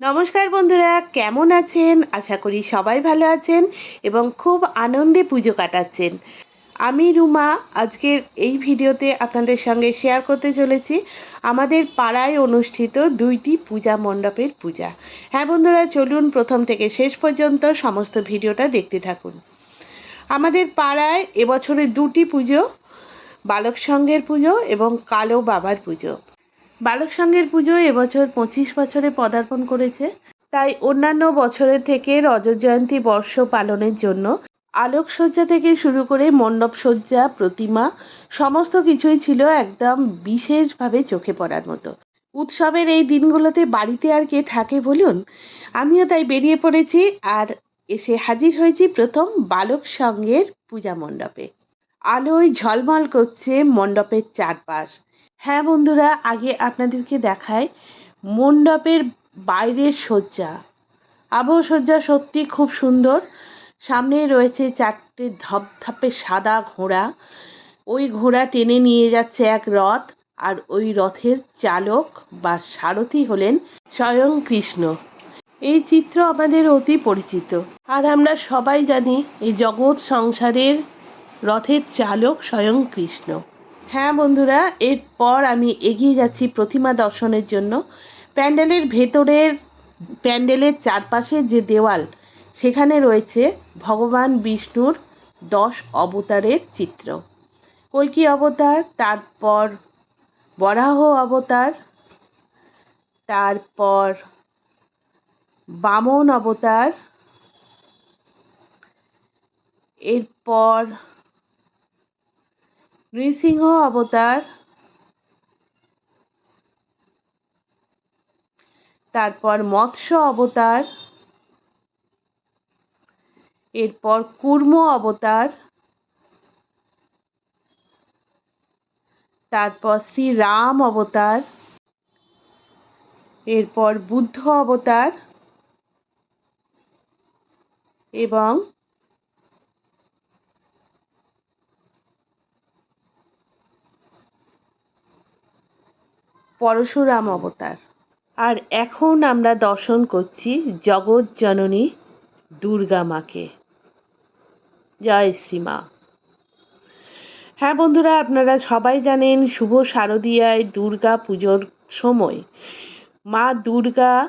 নমস্কার বন্ধুরা, কেমন আছেন? আশা করি সবাই ভালো আছেন এবং খুব আনন্দে পুজো কাটাচ্ছেন। আমি রুমা, আজকের এই ভিডিওতে আপনাদের সঙ্গে শেয়ার করতে চলেছি আমাদের পাড়ায় অনুষ্ঠিত দুইটি পূজা মণ্ডপের পূজা। হ্যাঁ বন্ধুরা, চলুন প্রথম থেকে শেষ পর্যন্ত সমস্ত ভিডিওটা দেখতে থাকুন। আমাদের পাড়ায় এবছরে দুটি পুজো, বালক সংঘের পুজো এবং কালো বাবার পুজো। বালক সংঘের পুজো এবছর পঁচিশ বছরে পদার্পণ করেছে। তাই অন্যান্য বছরের থেকে রজত জয়ন্তী বর্ষ পালনের জন্য আলোকসজ্জা থেকে শুরু করে মণ্ডপ সজ্জা প্রতিমা, সমস্ত কিছুই ছিল একদম বিশেষভাবে চোখে পড়ার মতো। উৎসবের এই দিনগুলোতে বাড়িতে আর কে থাকে বলুন? আমিও তাই বেরিয়ে পড়েছি আর এসে হাজির হয়েছি প্রথম বালক সংঘের পূজা মণ্ডপে। আলোয় ঝলমল করছে মণ্ডপের চারপাশ। হ্যাঁ বন্ধুরা, আগে আপনাদেরকে দেখায় মণ্ডপের বাইরের সজ্জা আবহ সজ্জা সত্যি খুব সুন্দর। সামনে রয়েছে চারটে ধপধপে সাদা ঘোড়া। ওই ঘোড়া টেনে নিয়ে যাচ্ছে এক রথ আর ওই রথের চালক বা সারথি হলেন স্বয়ং কৃষ্ণ। এই চিত্র আমাদের অতি পরিচিত। আর আমরা সবাই জানি এই জগৎ সংসারের রথের চালক স্বয়ং কৃষ্ণ। হ্যাঁ বন্ধুরা, এরপর আমি এগিয়ে যাচ্ছি প্রতিমা দর্শনের জন্য। প্যান্ডেলের ভেতরের প্যান্ডেলের চারপাশে যে দেওয়াল, সেখানে রয়েছে ভগবান বিষ্ণুর দশ অবতারের চিত্র। কল্কি অবতার, তারপর বরাহ অবতার, তারপর বামন অবতার, এরপর নৃসিংহ অবতার। তারপর মৎস্য অবতার। এরপর কুর্ম অবতার। তারপর শ্রী রাম অবতার। এরপর বুদ্ধ অবতার। এবং পরশুরাম অবতার। আর এখন আমরা দর্শন করছি জগৎ জননী দুর্গা মাকে। জয় শ্রীমা হ্যাঁ বন্ধুরা, আপনারা সবাই জানেন শুভ শারদীয়ায় দুর্গা পুজোর সময়। মা দুর্গা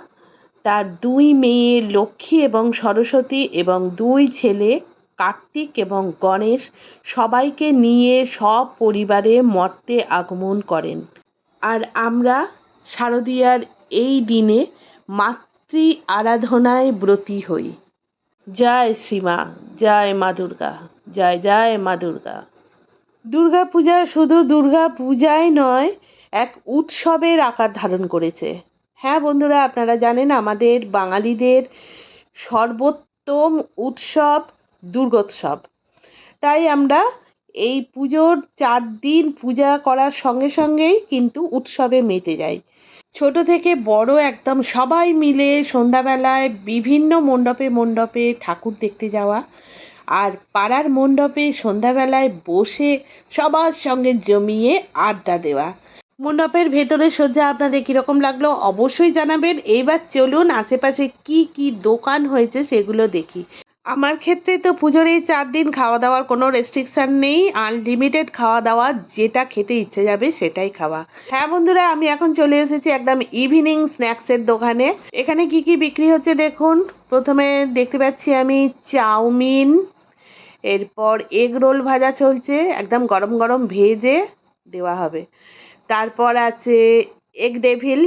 তার দুই মেয়ে লক্ষ্মী এবং সরস্বতী এবং দুই ছেলে কার্তিক এবং গণেশ সবাইকে নিয়ে সব পরিবারে মর্তে আগমন করেন। আর আমরা শারদীয়ার এই দিনে মাতৃ আরাধনায় ব্রতী হই। জয় শ্রীমা, জয় মা দুর্গা, জয় জয় মা দুর্গা। দুর্গা পূজা শুধু দুর্গা পূজাই নয়, এক উৎসবের আকার ধারণ করেছে। হ্যাঁ বন্ধুরা, আপনারা জানেন আমাদের বাঙালিদের সর্বোত্তম উৎসব দুর্গোৎসব। তাই আমরা এই পুজোর চার দিন পূজা করার সঙ্গে সঙ্গেই কিন্তু উৎসবে মেতে যায়। ছোট থেকে বড় একদম সবাই মিলে সন্ধ্যাবেলায় বিভিন্ন মণ্ডপে মণ্ডপে ঠাকুর দেখতে যাওয়া আর পাড়ার মণ্ডপে সন্ধ্যাবেলায় বসে সবার সঙ্গে জমিয়ে আড্ডা দেওয়া। মণ্ডপের ভেতরে সজ্জা আপনাদের কীরকম লাগল অবশ্যই জানাবেন। এবার চলুন আশেপাশে কি কি দোকান হয়েছে সেগুলো দেখি। আমার ক্ষেত্রে তো পুজোর এই চার দিন খাওয়া দাওয়ার কোনো রেস্ট্রিকশান নেই। আনলিমিটেড খাওয়া দাওয়া যেটা খেতে ইচ্ছে যাবে সেটাই খাওয়া। হ্যাঁ বন্ধুরা, আমি এখন চলে এসেছি একদম ইভিনিং স্ন্যাক্সের দোকানে। এখানে কি কি বিক্রি হচ্ছে দেখুন। প্রথমে দেখতে পাচ্ছি আমি চাউমিন, এরপর এগ রোল ভাজা চলছে, একদম গরম গরম ভেজে দেওয়া হবে। তারপর আছে এগ ডেভিল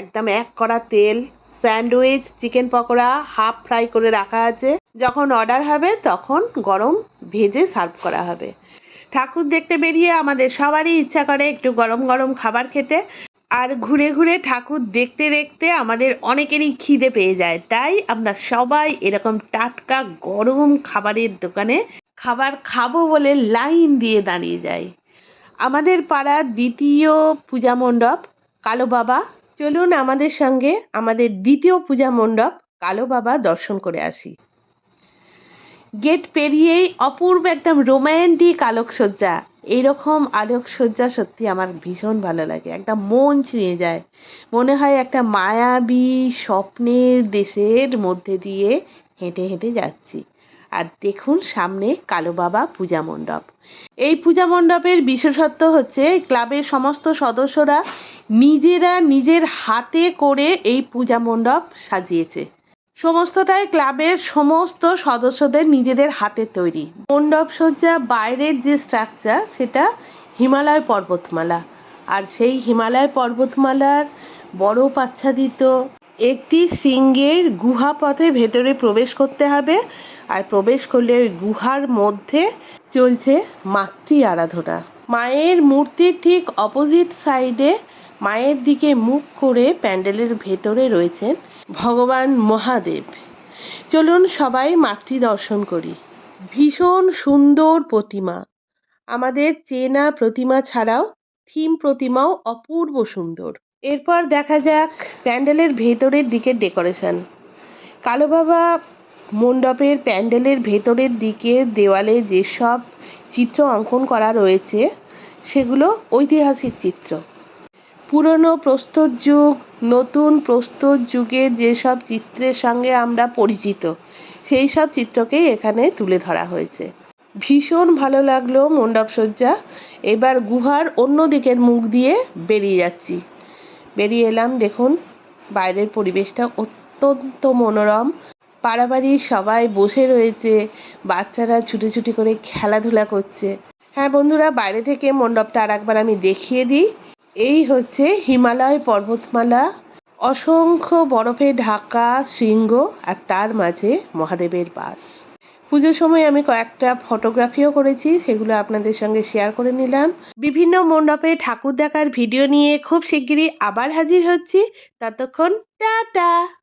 একদম এক কড়া তেল sandwich chicken pakora half fry করে রাখা আছে। যখন অর্ডার হবে, তখন গরম ভেজে সার্ভ করা হবে। ঠাকুর দেখতে বেরিয়ে আমাদের সবারই ইচ্ছা করে একটু গরম গরম খাবার খেতে। আর ঘুরে ঘুরে ঠাকুর দেখতে দেখতে আমাদের অনেকেরই খিদে পেয়ে যায়। তাই আমরা সবাই এরকম টাটকা গরম খাবারের দোকানে খাবার খাব বলে লাইন দিয়ে দাঁড়িয়ে যাই। আমাদের পাড়ার দ্বিতীয় পূজা মণ্ডপ, কালো বাবা। চলুন আমাদের সঙ্গে আমাদের দ্বিতীয় পূজা মণ্ডপ, কালো বাবা দর্শন করে আসি। গেট পেরিয়েই অপূর্ব একদম রোম্যান্টিক আলোকসজ্জা। এইরকম আলোকসজ্জা সত্যি আমার ভীষণ ভালো লাগে। একদম মন ছুঁয়ে যায়। মনে হয় একটা মায়াবী স্বপ্নের দেশের মধ্যে দিয়ে হেঁটে হেঁটে যাচ্ছি। আর দেখুন সামনে কালো বাবা পূজা মণ্ডপ। এই পূজা মণ্ডপের বিশেষত্ব হচ্ছে ক্লাবের সমস্ত সদস্যরা নিজেরা নিজের হাতে করে এই পূজা মণ্ডপ সাজিয়েছে। সমস্তটাই ক্লাবের সমস্ত সদস্যদের নিজেদের হাতে তৈরি। মণ্ডপ সজ্জা বাইরের যে স্ট্রাকচার সেটা হিমালয় পর্বতমালা। আর সেই হিমালয় পর্বতমালার বরফ আচ্ছাদিত একটি শৃঙ্গের গুহা পথে ভেতরে প্রবেশ করতে হবে। আর প্রবেশ করলে ওই গুহার মধ্যে চলছে মাতৃ আরাধনা। মায়ের মূর্তির ঠিক অপোজিট সাইডে মায়ের দিকে মুখ করে প্যান্ডেলের ভেতরে রয়েছেন ভগবান মহাদেব। চলুন সবাই মাতৃ দর্শন করি। ভীষণ সুন্দর প্রতিমা। আমাদের চেনা প্রতিমা ছাড়াও থিম প্রতিমাও অপূর্ব সুন্দর। এরপর দেখা যাক প্যান্ডেলের ভেতরের দিকের ডেকোরেশন। কালো বাবা মণ্ডপের প্যান্ডেলের ভেতরের দিকে দেওয়ালে যেসব চিত্র অঙ্কন করা রয়েছে, সেগুলো ঐতিহাসিক চিত্র। পুরনো প্রস্তর যুগ, নতুন প্রস্তর যুগের যেসব চিত্রের সঙ্গে আমরা পরিচিত, সেই সব চিত্রকেই এখানে তুলে ধরা হয়েছে। ভীষণ ভালো লাগল মণ্ডপসজ্জা এবার গুহার অন্য দিকের মুখ দিয়ে বেরিয়ে যাচ্ছি। বেরিয়ে এলাম, দেখুন, বাইরের পরিবেশটা অত্যন্ত মনোরম। পাড়াবাড়ির সবাই বসে রয়েছে, বাচ্চারা ছুটোছুটি করে খেলাধুলা করছে। হ্যাঁ বন্ধুরা, বাইরে থেকে মণ্ডপটা আর একবার আমি দেখিয়ে দিই। এই হচ্ছে হিমালয় পর্বতমালা, অসংখ্য বরফে ঢাকা শৃঙ্গ আর তার মাঝে মহাদেবের বাস। পুজোর সময় আমি কয়েকটা ফটোগ্রাফিও করেছি, সেগুলো আপনাদের সঙ্গে শেয়ার করে নিলাম। বিভিন্ন মণ্ডপে ঠাকুর দেখার ভিডিও নিয়ে খুব শিগগিরই আবার হাজির হচ্ছি। ততক্ষণ, টাটা!